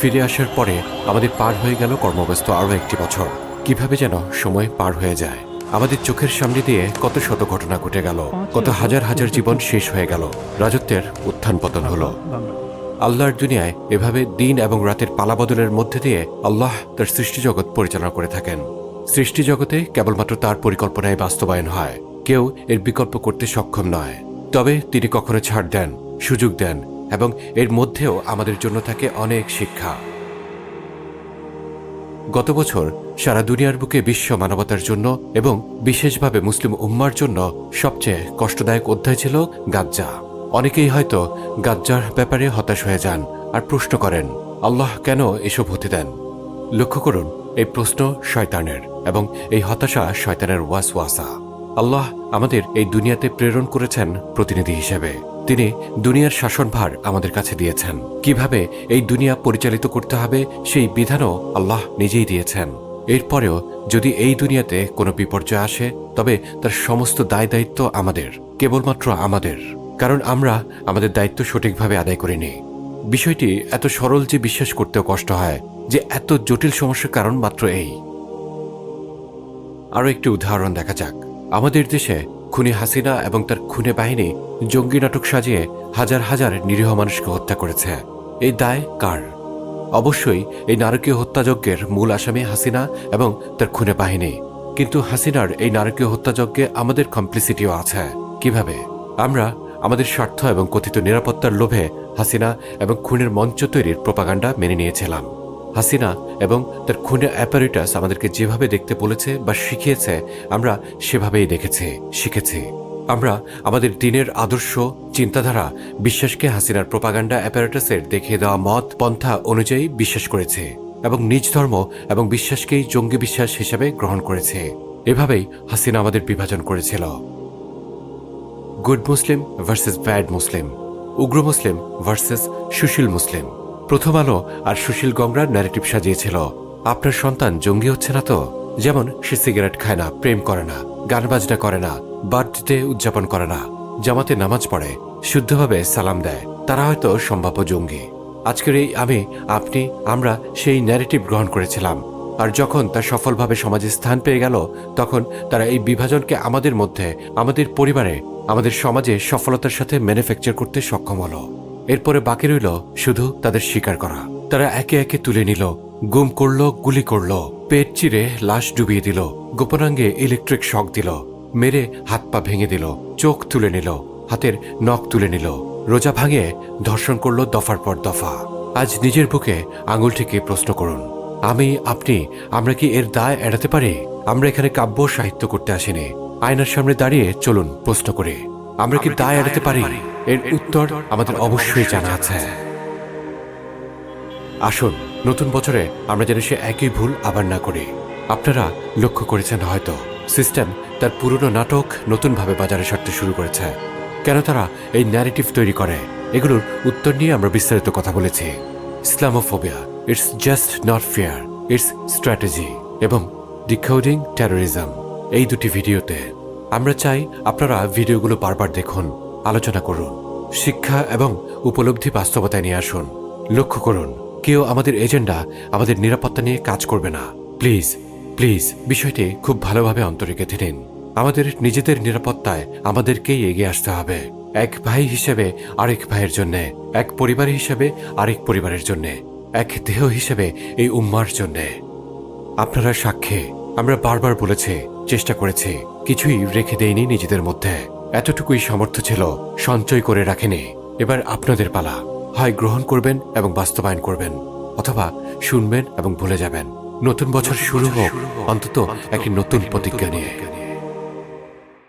ফিরে আসার পরে আমাদের পার হয়ে গেল কর্মব্যস্ত আরও একটি বছর। কীভাবে যেন সময় পার হয়ে যায়। আমাদের চোখের সামনে দিয়ে কত শত ঘটনা ঘটে গেল, কত হাজার হাজার জীবন শেষ হয়ে গেল। রাজত্বের উত্থান পতন হলো। আল্লাহর দুনিয়ায় এভাবে দিন এবং রাতের পালাবদলের মধ্যে দিয়ে আল্লাহ তার সৃষ্টিজগৎ পরিচালনা করে থাকেন। সৃষ্টি জগতে কেবলমাত্র তার পরিকল্পনায় বাস্তবায়ন হয়। কেউ এর বিকল্প করতে সক্ষম নয়। তবে তিনি কখনো ছাড় দেন, সুযোগ দেন এবং এর মধ্যেও আমাদের জন্য থাকে অনেক শিক্ষা। গত বছর সারা দুনিয়ার বুকে বিশ্ব মানবতার জন্য এবং বিশেষভাবে মুসলিম উম্মার জন্য সবচেয়ে কষ্টদায়ক অধ্যায় ছিল গাজ্জা। অনেকেই হয়তো গাজ্জার ব্যাপারে হতাশ হয়ে যান আর প্রশ্ন করেন, আল্লাহ কেন এসব হতে দেন? লক্ষ্য করুন, এই প্রশ্ন শয়তানের এবং এই হতাশা শয়তানের ওয়াস ওয়াসা আল্লাহ আমাদের এই দুনিয়াতে প্রেরণ করেছেন প্রতিনিধি হিসেবে। তিনি দুনিয়ার শাসনভার আমাদের কাছে দিয়েছেন। কীভাবে এই দুনিয়া পরিচালিত করতে হবে, সেই বিধানও আল্লাহ নিজেই দিয়েছেন। এরপরেও যদি এই দুনিয়াতে কোনো বিপর্যয় আসে, তবে তার সমস্ত দায় দায়িত্ব আমাদের, কেবলমাত্র আমাদের। কারণ আমরা আমাদের দায়িত্ব সঠিকভাবে আদায় করিনি। বিষয়টি এত সরল যে বিশ্বাস করতেও কষ্ট হয়, যে এত জটিল সমস্যার কারণ মাত্র এই। আরও একটি উদাহরণ দেখা যাক। আমাদের দেশে খুনি হাসিনা এবং তার খুনে বাহিনী জঙ্গি নাটক সাজিয়ে হাজার হাজার নিরীহ মানুষকে হত্যা করেছে। এই দায় কার? অবশ্যই এই নারকীয় হত্যাযজ্ঞের মূল আসামি হাসিনা এবং তার খুনে বাহিনী। কিন্তু হাসিনার এই নারকীয় হত্যাযজ্ঞে আমাদের কমপ্লিসিটিও আছে। কীভাবে? আমরা আমাদের স্বার্থ এবং কথিত নিরাপত্তার লোভে হাসিনা এবং খুনের মঞ্চ তৈরির প্রপাগান্ডা মেনে নিয়েছিলাম। হাসিনা এবং তার খুনে অ্যাপারেটাস আমাদেরকে যেভাবে দেখতে বলেছে বা শিখিয়েছে, আমরা সেভাবেই দেখেছি, শিখেছি। আমরা আমাদের দিনের আদর্শ, চিন্তাধারা, বিশ্বাসকে হাসিনার প্রপাগান্ডা অ্যাপারেটাসের দেখিয়ে দেওয়া মত, পন্থা অনুযায়ী বিশ্বাস করেছে এবং নিজ ধর্ম এবং বিশ্বাসকেই জঙ্গি বিশ্বাস হিসাবে গ্রহণ করেছে। এভাবেই হাসিনা আমাদের বিভাজন করেছিল। Good Muslim versus bad Muslim, উগ্র মুসলিম ভার্সেস সুশীল মুসলিম। প্রথম আলো আর সুশীল গংরার ন্যারেটিভ সাজিয়েছিল। আপনার সন্তান জঙ্গি হচ্ছে না তো? যেমন সে সিগারেট খায় না, প্রেম করে না, গান বাজনা করে না, বার্থডে উদযাপন করে না, জামাতে নামাজ পড়ে, শুদ্ধভাবে সালাম দেয়, তারা হয়তো সম্ভাব্য জঙ্গি। আজকের এই আমি, আপনি, আমরা সেই ন্যারেটিভ গ্রহণ করেছিলাম। আর যখন তা সফলভাবে সমাজে স্থান পেয়ে গেল, তখন তারা এই বিভাজনকে আমাদের মধ্যে, আমাদের পরিবারে, আমাদের সমাজে সফলতার সাথে ম্যানুফ্যাকচার করতে সক্ষম হলো। এরপরে বাকি রইল শুধু তাদের স্বীকার করা। তারা একে একে তুলে নিল, গুম করল, গুলি করল, পেট চিরে লাশ ডুবিয়ে দিল, গোপনাঙ্গে ইলেকট্রিক শক দিল, মেরে হাত পা ভেঙে দিল, চোখ তুলে নিল, হাতের নখ তুলে নিল, রোজা ভাঙে ধর্ষণ করল দফার পর দফা। আজ নিজের বুকে আঙুল থেকে প্রশ্ন করুন, আমি, আপনি, আমরা কি এর দায় এড়াতে পারি? আমরা এখানে কাব্য সাহিত্য করতে আসিনি। আয়নার সামনে দাঁড়িয়ে চলুন প্রশ্ন করে। আমরা কি দায় এড়াতে পারি? এর উত্তর আমাদের অবশ্যই জানা আছে। আসুন নতুন বছরে আমরা যেন সে একই ভুল আবার না করি। আপনারা লক্ষ্য করেছেন হয়তো সিস্টেম তার পুরনো নাটক নতুনভাবে বাজারে সারতে শুরু করেছে। কেন তারা এই ন্যারেটিভ তৈরি করে? এগুলোর উত্তর নিয়ে আমরা বিস্তারিত কথা বলেছি। Islamophobia it's just not fair it's strategy এবং ডিকোডিং টেরোরিজম এই দুটি ভিডিওতে। আমরা চাই আপনারা ভিডিওগুলো বারবার দেখুন, আলোচনা করুন, শিক্ষা এবং উপলব্ধি বাস্তবতায় নিয়ে আসুন। লক্ষ্য করুন, কেউ আমাদের এজেন্ডা আমাদের নিরাপত্তা নিয়ে কাজ করবে না। প্লিজ প্লিজ, বিষয়টি খুব ভালোভাবে অন্তরে গেঁথে নিন। আমাদের নিজেদের নিরাপত্তায় আমাদেরকেই এগিয়ে আসতে হবে। এক ভাই হিসেবে আরেক ভাইয়ের জন্য, এক পরিবার হিসেবে আরেক পরিবারের জন্য, এক দেহ হিসেবে এই উম্মার জন্যে। আপনারা সাক্ষী আমরা বারবার বলেছি চেষ্টা করেছি কিছুই রেখে দেয়নি নিজেদের মধ্যে। এতটুকুই সামর্থ্য ছিল সঞ্চয় করে রাখেনি। এবার আপনাদের পালা। হয় গ্রহণ করবেন এবং বাস্তবায়ন করবেন অথবা শুনবেন এবং ভুলে যাবেন। নতুন বছর শুরু হোক অন্তত একটি নতুন প্রতিজ্ঞা নিয়ে।